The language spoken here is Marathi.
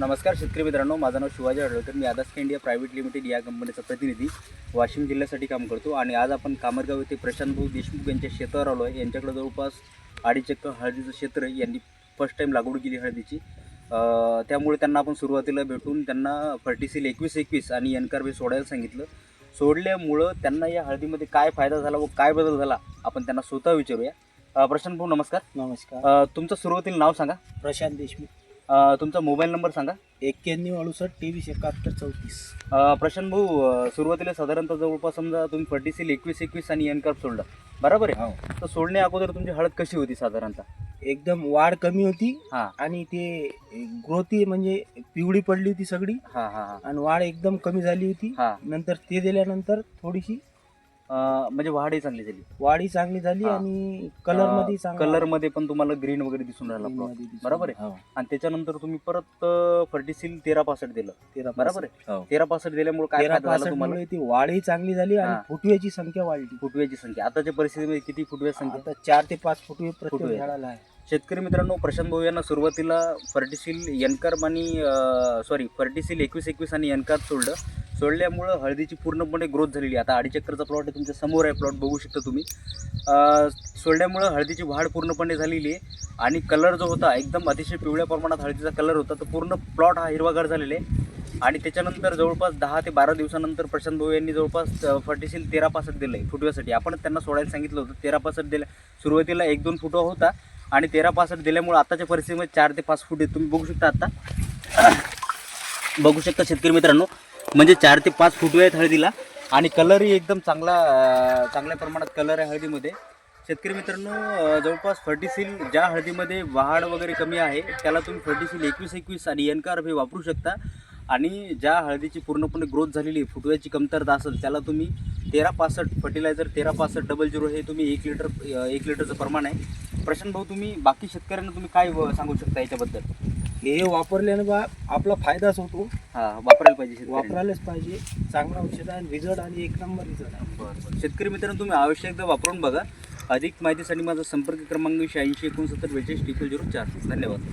नमस्कार शेतकरी मित्रांनो माझं नाव शिवाजी आढळकर. मी आदास्का इंडिया प्रायव्हेट लिमिटेड या कंपनीचा प्रतिनिधी. वाशिम जिल्ह्यासाठी काम करतो आणि आज आपण कामरगाव येथे प्रशांत भाऊ देशमुख यांच्या शेतावर आलो आहे यांच्याकडे जवळपास अडीच एकर हळदीचं क्षेत्र. यांनी फर्स्ट टाईम लागवड केली हळदीची. त्यामुळे त्यांना आपण सुरुवातीला भेटून त्यांना फर्टिसिल एकवीस एकवीस आणि एनकारबी सोडायला सांगितलं. सोडल्यामुळं त्यांना या हळदीमध्ये काय फायदा झाला व काय बदल झाला आपण त्यांना स्वतः विचारूया. प्रशांत भाऊ नमस्कार. नमस्कार. तुमचं सुरुवातीला नाव सांगा. प्रशांत देशमुख. अं, तुमचा मोबाईल नंबर सांगा. एक्क्याण्णव अडुसष्ट तेवीस एकाहत्तर चौतीस. अ, प्रशांत भाऊ अ, सुरुवातीला साधारणतः जवळपास समजा तुम्ही फर्टिसिल एकवीस एकवीस आणि एन कार्प सोडलं. बरोबर आहे? हो. तर सोडण्या अगोदर तुमची हळद कशी होती साधारणतः? एकदम वाढ कमी होती हां. आणि ते ग्रोथी म्हणजे पिवळी पडली होती सगळी हां हां हां. आणि वाढ एकदम कमी झाली होती. हां. नंतर ते दिल्यानंतर थोडीशी अ, म्हणजे वाढही चांगली झाली वाढी चांगली झाली हा. आणि कलरमध्ये कलरमध्ये पण तुम्हाला ग्रीन वगैरे दिसून राहिला plot. बरोबर आहे हो, आणि त्याच्यानंतर तुम्ही परत फर्टिसिल तेरा पासष्ट दिलं तेरा बरोबर पासष्ट. हो. तेरा पासष्ट दिल्यामुळे काय तेरा फायदा झाला पासष्ट तुम्हाला ती वाढही चांगली झाली आणि. फुटव्याची संख्या वाढली फुटव्याची संख्या आताच्या परिस्थितीमध्ये किती फुटव्या संख्या आता चार ते पाच फुटवे प्रत्येक फुटवे. झाडाला आहे शेतकरी मित्रांनो प्रशांत भाऊ यांना सुरुवातीला फर्टिसिल यनकर्म आणि सॉरी फर्टिसिल एकवीस एकवीस आणि एनकार्ब सोडलं. सोडल्यामुळं हळदीची पूर्णपणे ग्रोथ झालेली आता अडीचक्करचा प्लॉट आहे तुमच्यासमोर आहे प्लॉट बघू शकता तुम्ही. सोडल्यामुळं हळदीची वाढ पूर्णपणे झालेली आहे. आणि कलर जो होता एकदम अतिशय पिवळ्या प्रमाणात हळदीचा कलर होता. तर पूर्ण प्लॉट हा हिरवागार झालेला आहे. आणि त्याच्यानंतर जवळपास दहा ते बारा दिवसानंतर प्रशांत भाऊ यांनी जवळपास फर्टिसिल तेरा पासष्ट दिलं आहे फुटव्यासाठी. आपण त्यांना सोडायला सांगितलं होतं तेरा पासष्ट दिलं सुरुवातीला एक दोन फुटवा होता. आणि तेरा पासष्ट दिल्यामुळे आताच्या परिस्थितीमध्ये चार ते पाच फूट तुम्ही बघू शकता आता. बघू शकता शेतकरी मित्रांनो. म्हणजे चार ते पाच फुटवे आहेत हळदीला. आणि कलरही एकदम चांगला चांगल्या प्रमाणात कलर आहे हळदीमध्ये. शेतकरी मित्रांनो जवळपास फर्टिसिल ज्या हळदीमध्ये वाढ वगैरे कमी आहे त्याला तुम्ही फर्टिसिल एकवीस एकवीस आणि एनकार हे वापरू शकता. आणि ज्या हळदीची पूर्णपणे ग्रोथ झालेली फुटव्याची कमतरता असेल त्याला तुम्ही तेरा पासष्ट फर्टिलायझर तेरा पासष्ट डबल झिरो हे तुम्ही एक लिटर एक लिटरचं प्रमाण आहे. प्रशांत भाऊ तुम्ही बाकी शेतकऱ्यांना तुम्ही काय सांगू शकता याच्याबद्दल? हे वापरल्याने बा आपला फायदाच होतो. हां वापरायला पाहिजे. वापरायलाच पाहिजे. चांगला औषध आहे रिझल्ट आणि एक नंबर रिझल्ट आहे. बरं शेतकरी मित्रांनो तुम्ही आवश्यकता वापरून बघा. अधिक माहितीसाठी माझा संपर्क क्रमांक शहाऐंशी एकोणसत्तर बेचाळीस ट्रिपल झिरो चार. धन्यवाद.